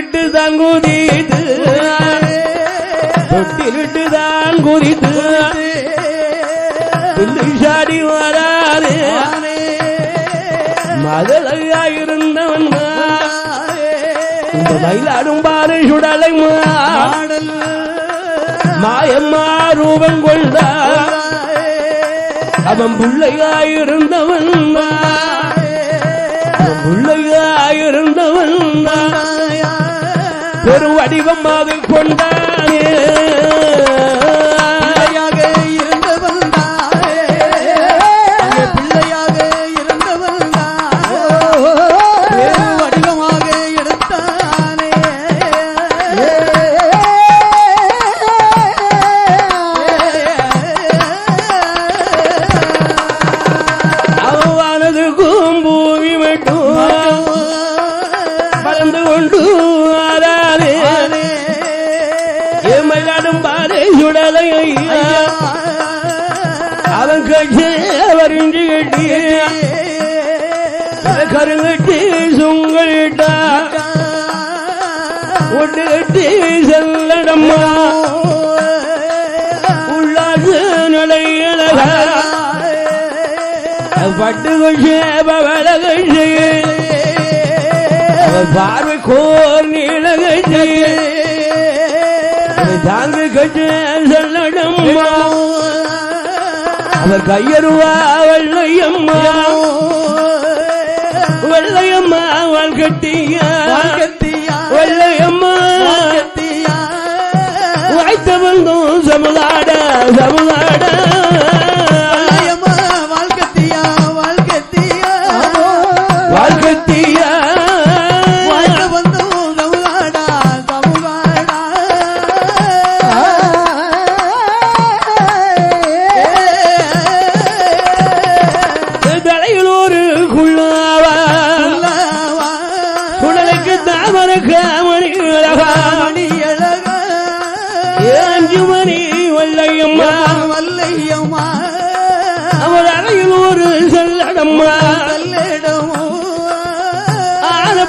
தொட்டிலிட்டு தான் குதித்து தொட்டிலிட்டு தான் குதித்து பிள்ளைசாடி வராது. மதலையா இருந்தவன் இந்த மயிலாடும் பாரு சுடலை மாயம்மா ரூபம் கொண்டார் அவன் பிள்ளையாயிருந்தவன் கட்டி செல்லடம்மா. உள்ளாசு நடையழகா பட்டு கட்சி பார்வை கோர் நீள கட்சி தாங்கு கட்சி செல்லடம்மா. அவர் கையருவா வெள்ளையம்மா. Vellaiyamma வாழ்கட்டியா double up.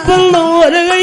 怎么我的泪？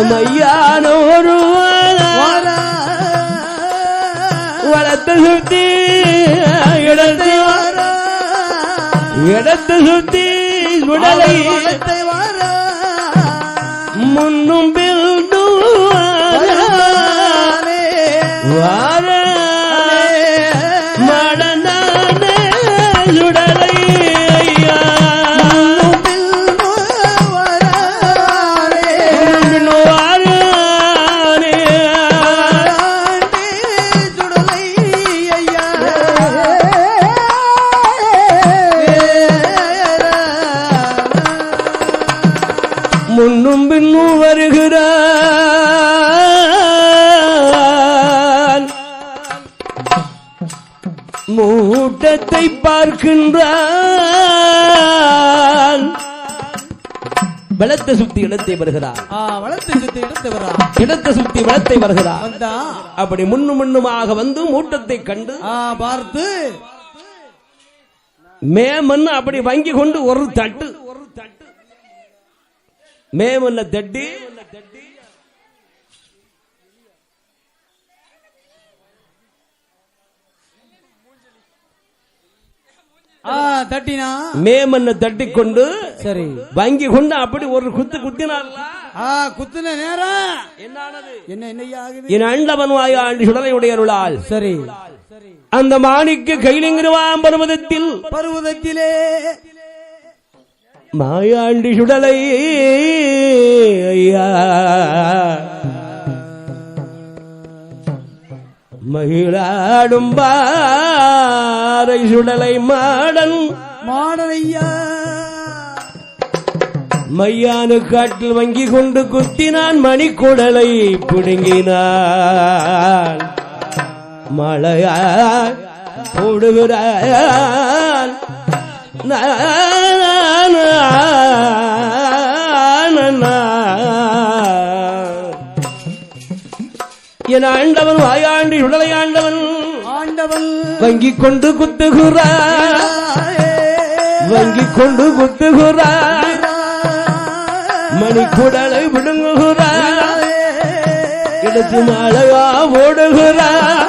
அந்த மையான ஒரு வளத்தை சுத்தி இடத்தை இடத்தை சுத்தி சுடலை முன்னும் பின்னும் மூட்டத்தை பார்க்கின்றான் பலத்தை சுத்தி இடத்தை வருகிறான் வளர்த்து சுத்தி எடுத்து வரா இடத்தை சுத்தி பலத்தை வருகிறான் வந்தா? அப்படி முன்னும் முன்னுமாக வந்து மூட்டத்தை கண்டு ஆ, பார்த்து. மேமன்னு அப்படி வங்கி கொண்டு ஒரு தட்டு. ஒரு தட்டு மேமன்ன தட்டி ஆ தட்டினா? மேமன்ன தட்டி கொண்டு சரி. வங்கி கொண்டு அப்படி ஒரு குத்து குத்தினார்ல ஆ குத்துன நேரம். என்னானது? என்ன என்னையா ஆகுது? என் அண்டவன் வாயாண்டு சுடலையுடைய அருளால் சரி. அந்த மாணிக்கு கைலிங்கிருவாம் பருவதத்தில் பருவதத்திலே. மாயாண்டி சுடலை ஐயா. மகிழாடும் பாறை சுடலை மாடன் மாடனையா மையானு காட்டில் வங்கி கொண்டு குத்தினான் மணிக்குடலை பிடுங்கினான். மழையா போடுகிறான். என் ஆண்டவன் வாயாண்டி உடலை ஆண்டவன் ஆண்டவன் வங்கி கொண்டு குத்துகிறான். வங்கி கொண்டு குத்துகிறான் மணிக்குடலை விடுங்குகிறான் எடுத்து மாலையா ஓடுகிறான்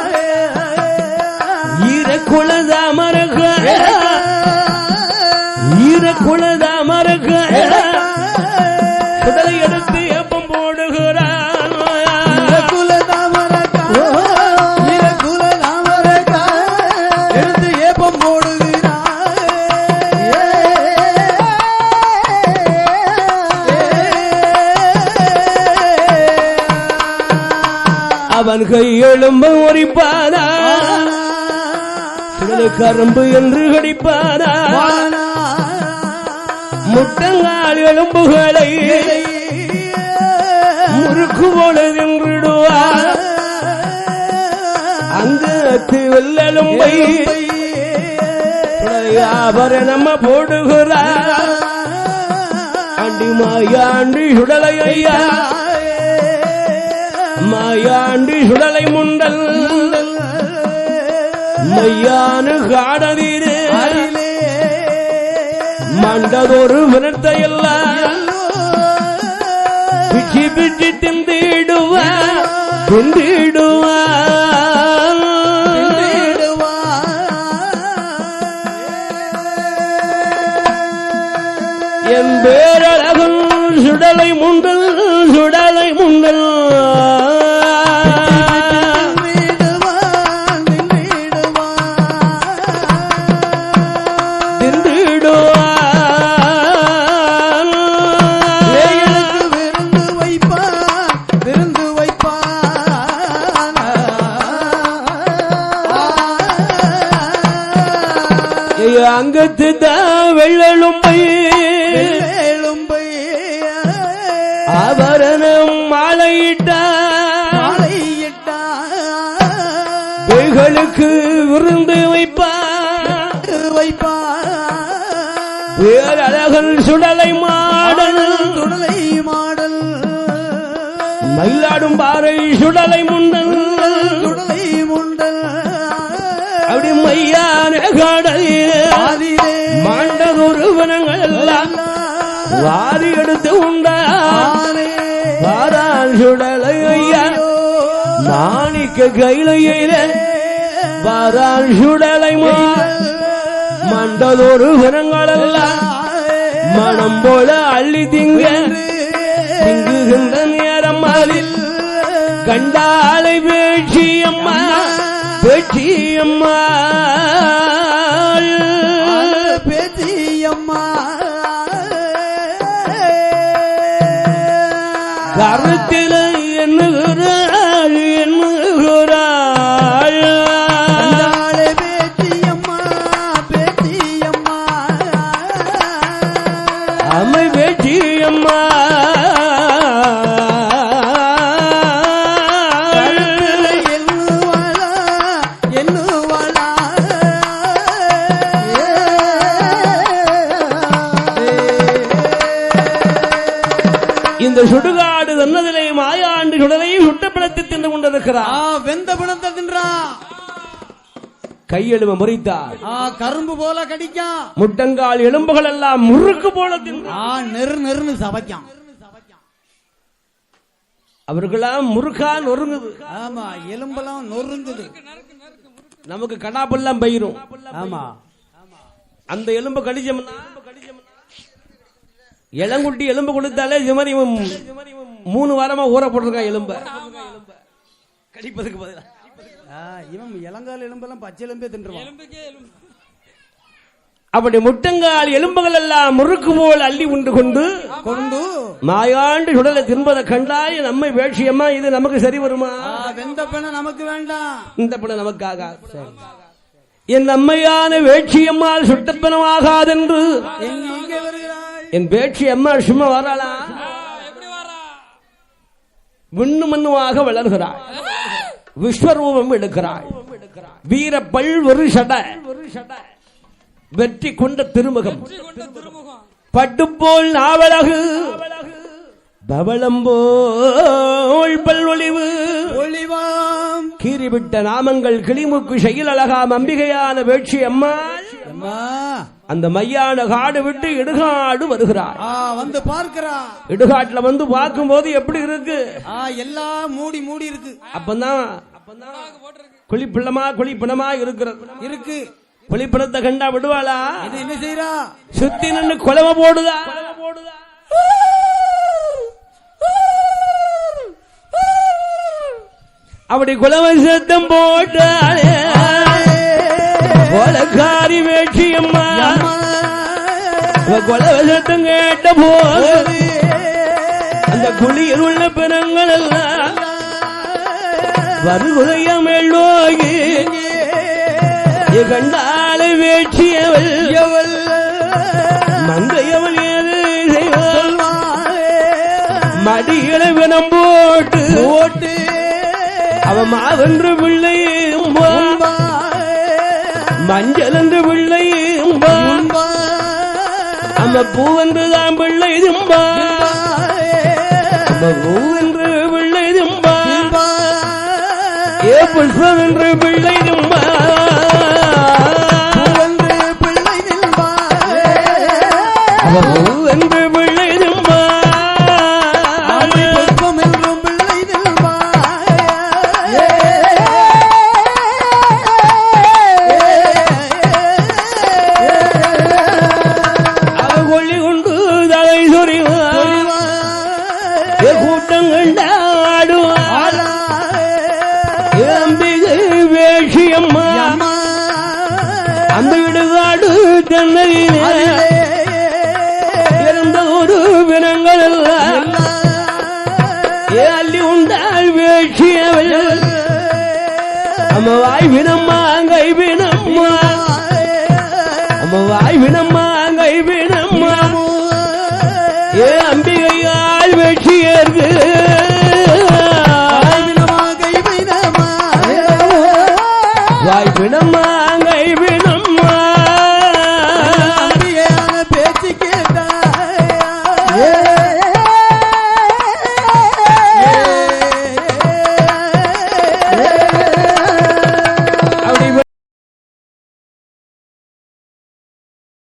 அவன் கை எலும்பு ஒரிப்பானா? கரும்பு என்று கடிப்பானா முட்டங்கால் எலும்புகளை முறுக்கு போல தின்றுடுவார் அங்கு வெள்ளெலும்பை அவர் நம்ம போடுகிறார். அண்டி மாயாண்டி சுடலை ஐயா. மாயாண்டி சுடலை முண்டல். மையானு காடதீரு மண்டதொரு வினத்தையெல்லாம் பிச்சி பிச்சி திந்திடுவா திந்திடுவா பெய்களுக்கு விருந்து வைப்பா பேரழகன் சுடலை மாடல். துடலை மாடல் மயிலாடும் பாறை சுடலை முண்டல். துடலை முண்டல் அப்படி மையான கடலில் மாண்டதொரு வனங்கள் எல்லாம். வாரி எடுத்து உண்டா மாணிக்க கையில வாரான் சுடலை மண்டதொரு வனங்கள் எல்லாம் மனம் போல அள்ளி திங்க. திங்குகின்ற நேரம் அதில் கண்டாலை பேச்சியம்மா பேச்சியம்மா பேச்சியம்மா கருத்தில் தின்று ஆ வெந்த பிணத்தை தின்றான் கையெழும முறித்தார். ஆ கரும்பு போல கடிக்கான் முட்டங்கால் எலும்புகள் எல்லாம் முறுக்கு போல நெரு நெருன்னு சவைக்கான் அவர்களாம் முறுக்கா நொறுங்குது. ஆமா எலும்பெல்லாம் நொறுங்குது. நமக்கு கடாப்பெல்லாம் பயிரும். ஆமா. அந்த எலும்பு கடிச்சோம்னா இளங்குட்டி எலும்பு கொடுத்தாலே இது மாதிரி மூணு வாரமா ஊற போட்டிருக்கான் எலும்ப. கடிப்பதுக்கு பதிலா? ஆ, இவன் இளங்கால எலும்பெல்லாம் பச்சை எலும்பே தின்றுவான். அப்படி முட்டங்கால் எலும்புகள் எல்லாம் முறுக்கு போல் அள்ளி உண்டு கொண்டு கொண்டு மாயாண்டு சுடலை திரும்பதை கண்டாய் நம்மை வேட்சியம்மா இது நமக்கு சரி வருமா? ஆ, வெந்த பெண்ண நமக்கு வேண்டாம். இந்த படம் நமக்காக? என் அம்மையான வேட்சியம்மாள் சுட்டப்பனமாகாதென்று எங்க எங்க வருகிறாய். என் வேட்சி அம்மாள் சும்மா வராளா? விண்ணு மண்ணுமாக வளர்கிறாள் விஸ்வரூபம் எடுக்கிறாள் வீர பல்வரு சட. வெற்றி கொண்ட திருமுகம். பட்டுப்போல் நாவலகு. பவளம்போல் பல்வொழிவு. ஒளிவாம். கீறிவிட்ட நாமங்கள் கிளிமுக்கு செயல் அழகாம் அம்பிகையான வேட்சி அம்மாள். அம்மா. அந்த மையான காடு விட்டு இடுகாடு வருகிறார் ஆ வந்து பார்க்கிறா. இடுகாட்டுல வந்து பார்க்கும்போது எப்படி இருக்கு? ஆ எல்லாம் மூடி மூடி இருக்கு. அப்பதான் குழிப்பிள்ளமா குழிப்பிணமா இருக்கிறது. இருக்கு. குழிப்பிணத்தை கண்டா விடுவாளா? இது என்ன செய்யறா சுத்தி நின்று குலவ போடுதா? அப்படி குலவ சத்தம் போட்டாளே. குலவ சத்தம் கேட்ட போது அந்த குழியில் உள்ள பிணங்கள் எல்லாம். வருகுதையம் எல்லோகி கண்டால வேட்சியவள். மந்தையவள் ஏது செய்வாள். மடியில வினம் போட்டு போட்டு அவன் மாவென்று பிள்ளை மஞ்சள் என்று பிள்ளை நம்ம பூவென்று தான் பிள்ளை தும்பா. நம்ம பூவென்று பிள்ளை தும்பா. ஏ புஷ்பம் என்று பிள்ளை தும்பா. பூவென்று பிள்ளை தும்பா. தென்னையிலே இருந்த ஒரு வினங்கள் எல்லாம் அள்ளி உண்டால் வேஷியவள் நம்ம வாய் வினம்மா கை வினம்மா. நம்ம வாய் வினம்மா கை